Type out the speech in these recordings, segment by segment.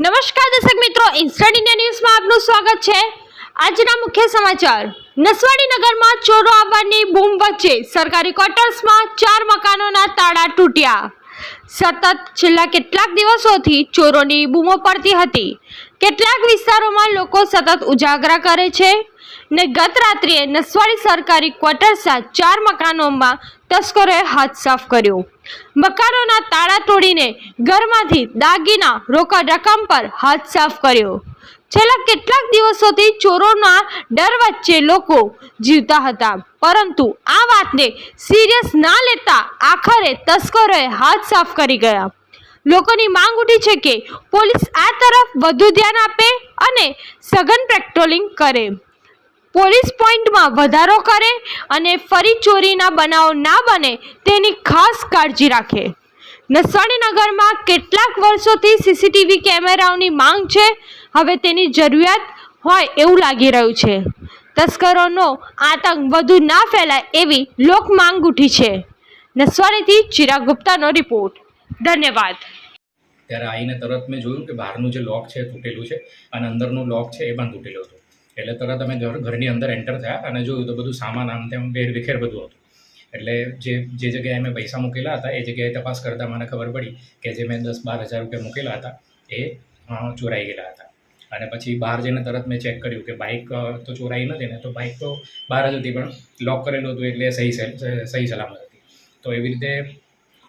નમસ્કાર દર્શક મિત્રો ઇન્સ્ટન્ટ ઇન્ડિયા ન્યૂઝમાં આપનું સ્વાગત છે. આજના મુખ્ય સમાચાર. નસવાડી નગરમાં ચોરો આવવાની બૂમ વચ્ચે સરકારી ક્વાર્ટર્સમાં ચાર મકાનોના તાળા તૂટ્યા. સતત છેલ્લા કેટલાક દિવસોથી ચોરોની બૂમો પડતી હતી. કેટલાક વિસ્તારોમાં લોકો સતત ઉજાગરા કરે છે ને ગત રાત્રિએ નસવાડી સરકારી ક્વાર્ટર્સના ચાર મકાનોમાં તસ્કરોએ હાથ સાફ કર્યો. મકાનોના તાળા તોડીને ઘરમાંથી દાગીના રોકડ રકમ પર હાથ સાફ કર્યો. છેલ્લા કેટલાક દિવસોથી ચોરોના ડર વચ્ચે લોકો જીવતા હતા. પરંતુ આ વાતને સિરિયસ ના લેતા આખરે તસ્કરોએ હાથ સાફ કરી ગયા. લોકોની માંગ ઉઠી છે કે પોલીસ આ તરફ વધુ ધ્યાન આપે અને સઘન પેટ્રોલિંગ કરે. પોલીસ પોઈન્ટમાં વધારો કરે અને ફરી ચોરીના બનાવો ના બને તેની ખાસ કાળજી રાખે. નસવાડી નગરમાં કેટલાક વર્ષોથી સીસીટીવી કેમેરાઓની માંગ છે. હવે તેની જરૂરિયાત હોય એવું લાગી રહ્યું છે. તસ્કરોનો આતંક વધુ ના ફેલાય એવી લોક માંગ ઉઠી છે. નસવાડીથી ચિરાગ ગુપ્તાનો રિપોર્ટ. ધન્યવાદ. ત્યારે આવીને તરત મેં જોયું કે બહારનું જે લોક છે તૂટેલું છે અને અંદરનું લોક છે એ પણ તૂટેલું હતું. એટલે તરત અમે ઘર ઘરની અંદર એન્ટર થયા અને જોયું તો બધું સામાન આમ તેમ વેર વિખેર બધું હતું. એટલે જે જે જગ્યાએ મેં પૈસા મૂકેલા હતા, એ જગ્યાએ તપાસ કરતાં મને ખબર પડી કે જે મેં દસ બાર હજાર રૂપિયા મૂકેલા હતા, એ ચોરાઈ ગયેલા હતા. અને પછી બહાર જઈને તરત મેં ચેક કર્યું કે બાઇક તો ચોરાઈ નથી ને, તો બાઇક તો બહાર જ હતી, પણ લોક કરેલું હતું એટલે સહી સહી સલામત હતી. તો એવી રીતે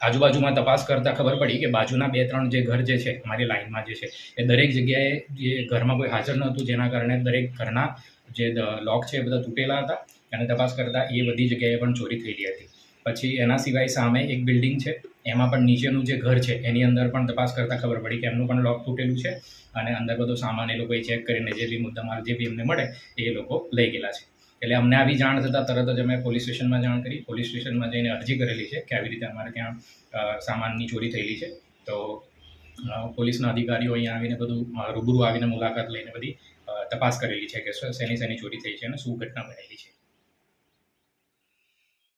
આજુબાજુમાં તપાસ કરતાં ખબર પડી કે બાજુના બે, ત્રણ જે ઘર જે છે, મારી લાઇનમાં જે છે, એ દરેક જગ્યાએ જે ઘરમાં કોઈ હાજર નહોતું, જેના કારણે દરેક ઘરના જે લોક છે એ બધા તૂટેલા હતા અને તપાસ કરતાં એ બધી જગ્યાએ પણ ચોરી થયેલી હતી. પછી એના સિવાય સામે એક બિલ્ડિંગ છે, એમાં પણ નીચેનું જે ઘર છે, એની અંદર પણ તપાસ કરતાં ખબર પડી કે એમનું પણ લોક તૂટેલું છે અને અંદર બધો સામાન એ લોકોએ ચેક કરીને જે બી મુદ્દામાલ જે બી એમને મળે એ લોકો લઈ ગયેલા છે. એટલે અમને આવી જાણ થતાં તરત જ અમે પોલીસ સ્ટેશનમાં જાણ કરી. પોલીસ સ્ટેશનમાં જઈને અરજી કરેલી છે કે આવી રીતે અમારે ત્યાં સામાનની ચોરી થયેલી છે. તો પોલીસના અધિકારીઓ અહીંયા આવીને બધું રૂબરૂ આવીને મુલાકાત લઈને બધી તપાસ કરેલી છે કે શેની શેની ચોરી થઈ છે અને શું ઘટના બનેલી છે.